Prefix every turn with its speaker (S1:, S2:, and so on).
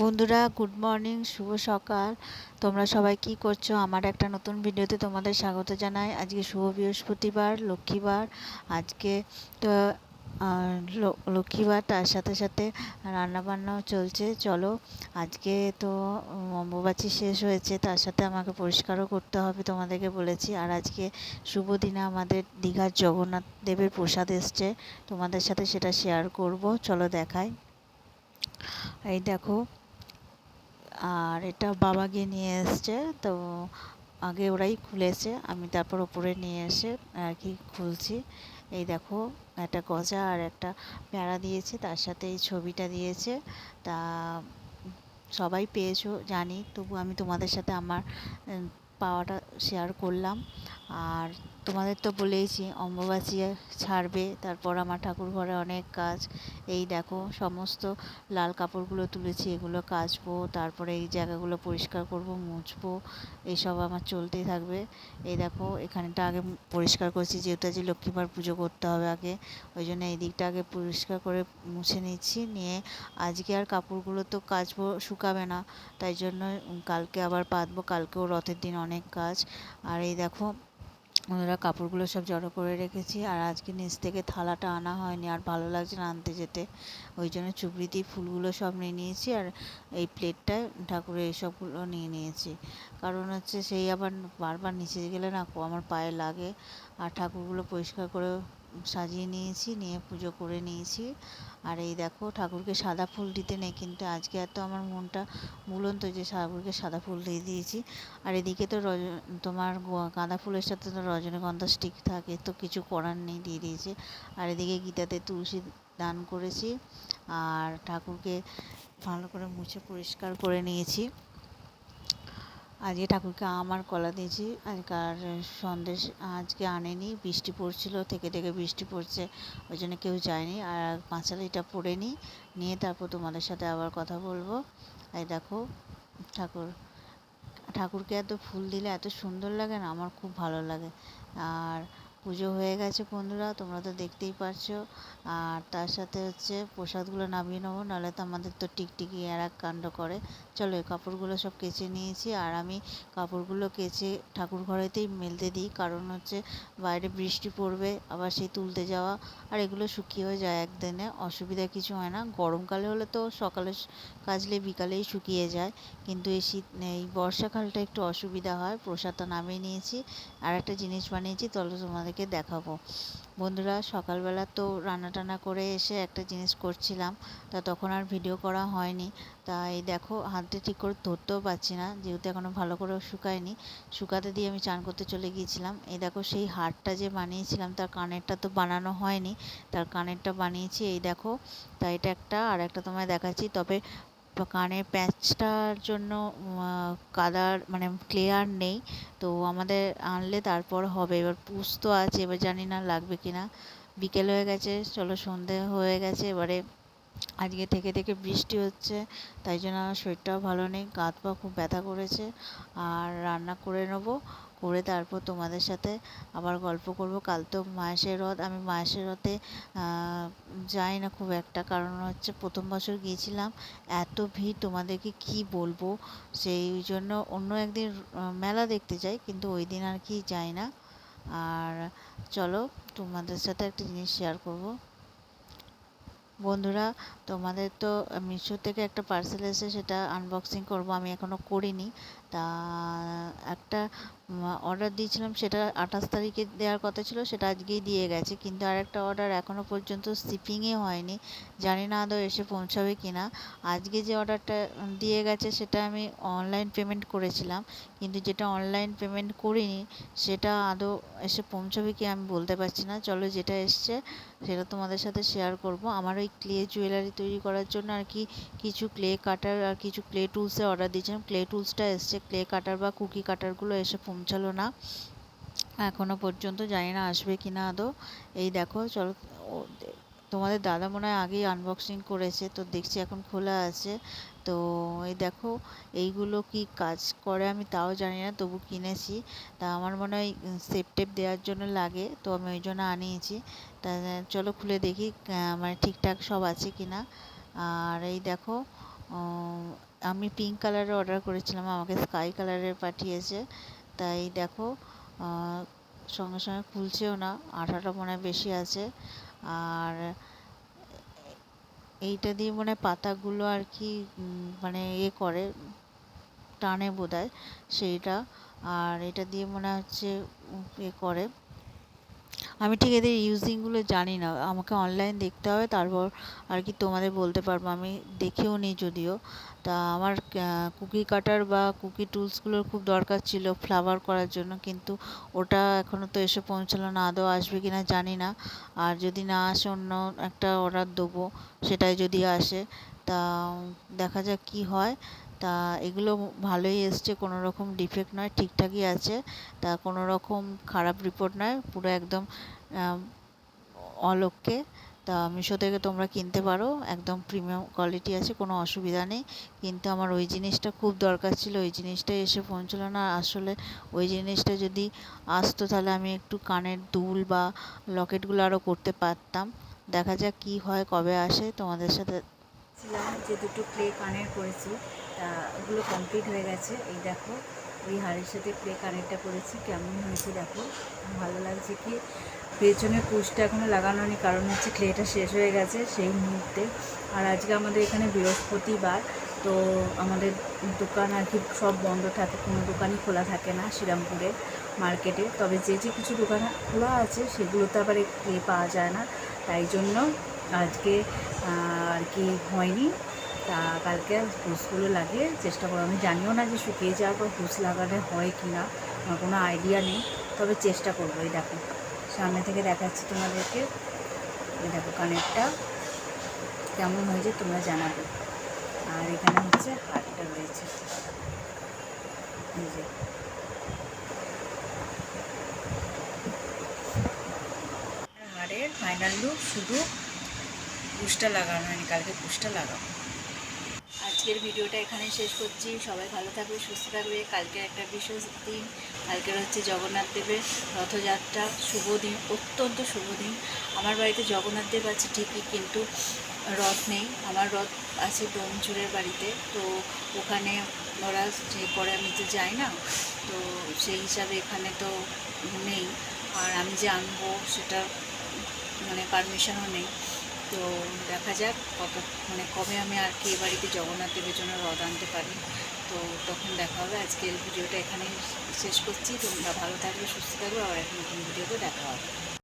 S1: বন্ধুরা good morning শুভ সকাল। তোমরা সবাই কি করছ? আমার একটা নতুন ভিডিওতে তোমাদের স্বাগত জানাই। আজকে শুভ বৃহস্পতিবার, লক্ষ্মীবার। আজকে, তো লক্ষ্মীবার, তার সাথে সাথে রান্নাবান্নাও চলছে। চলো, আজকে তো অম্বুবাচী শেষ হয়েছে। তার সাথে আমাকে পরিষ্কারও করতে হবে তোমাদেরকে বলেছি। আর আজকে শুভ দিনে আমাদের দীঘার জগন্নাথ দেবের প্রসাদ এসছে। তোমাদের সাথে সেটা শেয়ার করব। চলো দেখাই। এই দেখো আর এটা বাবা গিয়ে নিয়ে এসছে, তো আগে ওরাই খুলেছে, আমি তারপর ওপরে নিয়ে এসে আর কি খুলছি। এই দেখো, একটা গজা আর একটা প্যাড়া দিয়েছে, তার সাথে এই ছবিটা দিয়েছে। তা সবাই পেয়েছ, জানি, তবু আমি তোমাদের সাথে আমার পাওয়াটা শেয়ার করলাম। আর তোমাদের তো বলেইছি, অম্বুবাচী ছাড়বে, তারপর আমার ঠাকুর ঘরে অনেক কাজ। এই দেখো, সমস্ত লাল কাপড়গুলো তুলেছি, এগুলো কাচবো, তারপরে এই জায়গাগুলো পরিষ্কার করব, মুছবো এইসব আমার চলতেই থাকবে। এই দেখো, এখানেটা আগে পরিষ্কার করছি, যেহেতু আজ লক্ষ্মীবার পুজো করতে হবে আগে, ওই জন্য এই দিকটা আগে পরিষ্কার করে মুছে নিচ্ছি, নিয়ে আজকে আর কাপড়গুলো তো কাচবো, শুকাবে না, তাই জন্য কালকে আবার পাতবো, কালকেও রথের দিন অনেক কাজ। আর এই দেখো ওরা কাপড়গুলো সব জড়ো করে রেখেছি আর আজকে নিচ থেকে থালাটা আনা হয়নি, আর ভালো লাগছে না আনতে যেতে। ওই জন্য চুবড়িতেই ফুলগুলো সব নিয়ে নিয়েছি আর এই প্লেটটায় ঠাকুরের এইসবগুলো নিয়ে নিয়েছি। কারণ হচ্ছে সেই আবার বারবার নিচে গেলে না আমার পায়ে লাগে। আর ঠাকুরগুলো পরিষ্কার করে সাজিয়ে নিয়েছি, নিয়ে পুজো করে নিয়েছি। আর এই দেখো ঠাকুরকে সাদা ফুল দিতে নেই, কিন্তু আজকে এত আমার মনটা বুলন্ত যে ঠাকুরকে সাদা ফুল দিয়ে দিয়েছি। আর এদিকে তো রজ, তোমার গাঁদা ফুলের সাথে তো রজনীগন্ধা স্টিক থাকে, তো কিছু করার নেই দিয়ে দিয়েছে। আর এদিকে গীতাতে তুলসী দান করেছি, আর ঠাকুরকে ভালো করে মুছে পরিষ্কার করে নিয়েছি। আজকে ঠাকুরকে আমার কলা দিয়েছি। আজকার সন্দেশ আজকে আনেনি, বৃষ্টি পড়ছিল, থেকে থেকে বৃষ্টি পড়ছে, ওই জন্য কেউ যায়নি। আর পাঁচালিটা পড়ে নিই নিয়ে তারপর তোমাদের সাথে আবার কথা বলব। এই দেখো, ঠাকুর, ঠাকুরকে এত ফুল দিলে এত সুন্দর লাগে না? আমার খুব ভালো লাগে। আর পুজো হয়ে গেছে বন্ধুরা, তোমরা তো দেখতেই পারছ। আর তার সাথে হচ্ছে প্রসাদগুলো নামিয়ে নেব, নাহলে তো আমাদের তো টিকটিকি আর এক কাণ্ড করে। চলো এই কাপড়গুলো সব কেচে নিয়েছি, আর আমি কাপড়গুলো কেচে ঠাকুর ঘরেতেই মেলতে দিই, কারণ হচ্ছে বাইরে বৃষ্টি পড়বে, আবার সেই তুলতে যাওয়া, আর এগুলো শুকিয়েও যায় একদিনে, অসুবিধা কিছু হয় না। গরমকালে হলে তো সকালে কাচলে বিকালেই শুকিয়ে যায়, কিন্তু এই শীত, এই বর্ষাকালটা একটু অসুবিধা হয়, প্রসাদটা নামিয়ে নিয়েছি। আর একটা জিনিস বানিয়েছি তাহলে তোমাদেরকে দেখাবো। বন্ধুরা, সকালবেলা তো রান্না টান্না করে এসে একটা জিনিস করছিলাম, তা তখন আর ভিডিও করা হয়নি। তাই দেখো হাতে ঠিক করে ধরতেও পারছি না, যেহেতু এখনও ভালো করে শুকায়নি। শুকাতে দিয়ে আমি চান করতে চলে গিয়েছিলাম। এই দেখো, সেই হারটা যে বানিয়েছিলাম, তার কানেরটা তো বানানো হয়নি, তার কানেরটা বানিয়েছি, এই দেখো। তা এটা একটা, আর একটা তোমায় দেখাচ্ছি। তবে কানের প্যাচটার জন্য কাদার মানে ক্লিয়ার নেই। তো আমাদের আনলে তারপর হবে। এবার পুষ তো আছে, এবার জানি না লাগবে কি না। বিকেল হয়ে গেছে, চলো সন্ধে হয়ে গেছে, এবারে আজকে থেকে থেকে বৃষ্টি হচ্ছে, তাই জন্য আমার শরীরটাও ভালো নেই গাত পা খুব ব্যথা করেছে। আর রান্না করে নেব। করে তারপর তোমাদের সাথে আবার গল্প করব। কাল তো মায়েশের রথ। আমি মায়েশের রথে যাই না খুব একটা। কারণ হচ্ছে প্রথম বছর গিয়েছিলাম, এত ভিড় তোমাদেরকে কি বলব? সেই জন্য অন্য একদিন মেলা দেখতে যাই, কিন্তু ওই দিন আর কি যাই না। আর চলো, তোমাদের সাথে একটা জিনিস শেয়ার করব। বন্ধুরা, তোমাদের তো মিশো থেকে একটা পার্সেল এসে সেটা আনবক্সিং করব। আমি এখনও করিনি। তা, একটা অর্ডার দিয়েছিলাম, সেটা আঠাশ তারিখে দেওয়ার কথা ছিল, সেটা আজকেই দিয়ে গেছে। কিন্তু আর একটা অর্ডার এখনও পর্যন্ত শিপিংয়ে হয়নি। জানি না আদৌ এসে পৌঁছাবে কি না আজকে যে অর্ডারটা দিয়ে গেছে, সেটা আমি অনলাইন পেমেন্ট করেছিলাম। কিন্তু যেটা অনলাইন পেমেন্ট করিনি, সেটা আদৌ এসে পৌঁছাবে কি আমি বলতে পারছি না। চলো যেটা এসছে, সেটা তোমাদের সাথে শেয়ার করব। আমার ওই ক্লে জুয়েলারি তৈরি করার জন্য আর কি কিছু ক্লে কাটার আর কিছু ক্লে টুলসে অর্ডার দিয়েছিলাম। ক্লে টুলসটা এসছে ক্লে কাটার বা কুকি কাটারগুলো এসে পৌঁছালো না। এখনও পর্যন্ত জানি না আসবে কি না আদৌ। এই দেখো, চলো তোমাদের দাদা মনে হয় আগেই আনবক্সিং করেছে, তো দেখছি এখন খোলা আছে। তো এই দেখো, এইগুলো কি কাজ করে আমি তাও জানি না, তবু কিনেছি। তা আমার মনে হয় সেপ টেপ দেওয়ার জন্য লাগে, তো আমি ওই জন্য আনিয়েছি। তা, চলো খুলে দেখি মানে ঠিকঠাক সব আছে কি না আর এই দেখো আমি পিঙ্ক কালারের অর্ডার করেছিলাম আমাকে স্কাই কালারের পাঠিয়েছে। তাই দেখো সঙ্গে সঙ্গে খুলছেও না আঠাটা মনে হয় বেশি আছে। আর এইটা দিয়ে মনে হয় পাতাগুলো আর কি মানে ইয়ে করে টানে বোধহয় সেইটা। আর এটা দিয়ে মনে হচ্ছে উম, ইয়ে করে। আমি ঠিক এদের ইউজিংগুলো জানি না। আমাকে অনলাইন দেখতে হবে, তারপর আর কি তোমাদের বলতে পারব। আমি দেখেও নিই যদিও। তা আমার কুকি কাটার বা কুকি টুলসগুলোর খুব দরকার ছিল ফ্লাওয়ার করার জন্য। কিন্তু ওটা এখনও তো এসে পৌঁছালো না। আদৌ আসবে কি না জানি না। আর যদি না আসে, অন্য একটা অর্ডার দেবো, সেটাই যদি আসে, তা দেখা যাক কি হয়। তা এগুলো ভালোই এসছে কোনো রকম ডিফেক্ট নয় ঠিকঠাকই আছে। তা কোনো রকম খারাপ রিপোর্ট নয় পুরো একদম আম, অলোককে তা মিশো থেকে তোমরা কিনতে পারো একদম প্রিমিয়াম কোয়ালিটি আছে কোনো অসুবিধা নেই। কিন্তু আমার ওই জিনিসটা খুব দরকার ছিল ওই জিনিসটাই এসে পৌঁছলো না। আসলে ওই জিনিসটা যদি আসতো তাহলে আমি একটু কানের দুল বা লকেটগুলো আরও করতে পারতাম। দেখা যাক কি হয় কবে আসে তোমাদের সাথে
S2: যে দুটো প্লে কানের করেছি। তা ওগুলো কমপ্লিট হয়ে গেছে। এই দেখো, ওই হাড়ের সাথে প্লে কানেরটা করেছি। কেমন হয়েছে দেখো। ভালো লাগছে কি? পেছনে কুচটা এখনও লাগানো নেই কারণ হচ্ছে ক্লেটা শেষ হয়ে গেছে সেই মুহূর্তে। আর আজকে আমাদের এখানে বৃহস্পতিবার, তো আমাদের দোকান আর কি সব বন্ধ থাকে, কোনো দোকানই খোলা থাকে না শ্রীরামপুরে মার্কেটে। তবে যে যে কিছু দোকান খোলা আছে, সেগুলোতে আবার ক্লে পাওয়া যায় না। তাই জন্য আজকে আর কি হয়নি। তা কালকে হুসগুলো লাগিয়ে চেষ্টা করব আমি জানিও না যে শুকিয়ে যাওয়ার পর হুস লাগানো হয় কি না, আমার কোনো আইডিয়া নেই। তবে চেষ্টা করব, এই দেখো। সামনে থেকে দেখাচ্ছি তোমাদেরকে। এই দেখো কানেরটা কেমন হয়েছে তোমরা জানাবে। আর এখানে হচ্ছে হাটটা রয়েছে। হাড়ের ফাইনাল লুক শুধু পুষটা লাগানো হয়নি কালকে পুষটা লাগাবো আজকের ভিডিওটা এখানে শেষ করছি। সবাই ভালো থাকবে, সুস্থ থাকবে। কালকে একটা বিশেষ দিন। কালকের হচ্ছে জগন্নাথ দেবের রথযাত্রা। শুভ দিন, অত্যন্ত শুভ দিন। আমার বাড়িতে জগন্নাথ দেব আছে ঠিকই, কিন্তু রথ নেই। আমার রথ আছে ডোমচুরের বাড়িতে। তো ওখানে ওরা যে করে আমি তো যাই না। তো সেই হিসাবে এখানে তো নেই। আর আমি যে আনব সেটা মানে পারমিশনও নেই। তো দেখা যাক কত মানে কবে আমি আর কি বাড়িতে জগন্নাথ দেবের জন্য রদ আনতে পারি। তো তখন দেখা হবে। আজকের ভিডিওটা এখানেই শেষ করছি। তোমরা ভালো থাকবে, সুস্থ থাকবে। আবার এক নতুন ভিডিওতে দেখা হবে।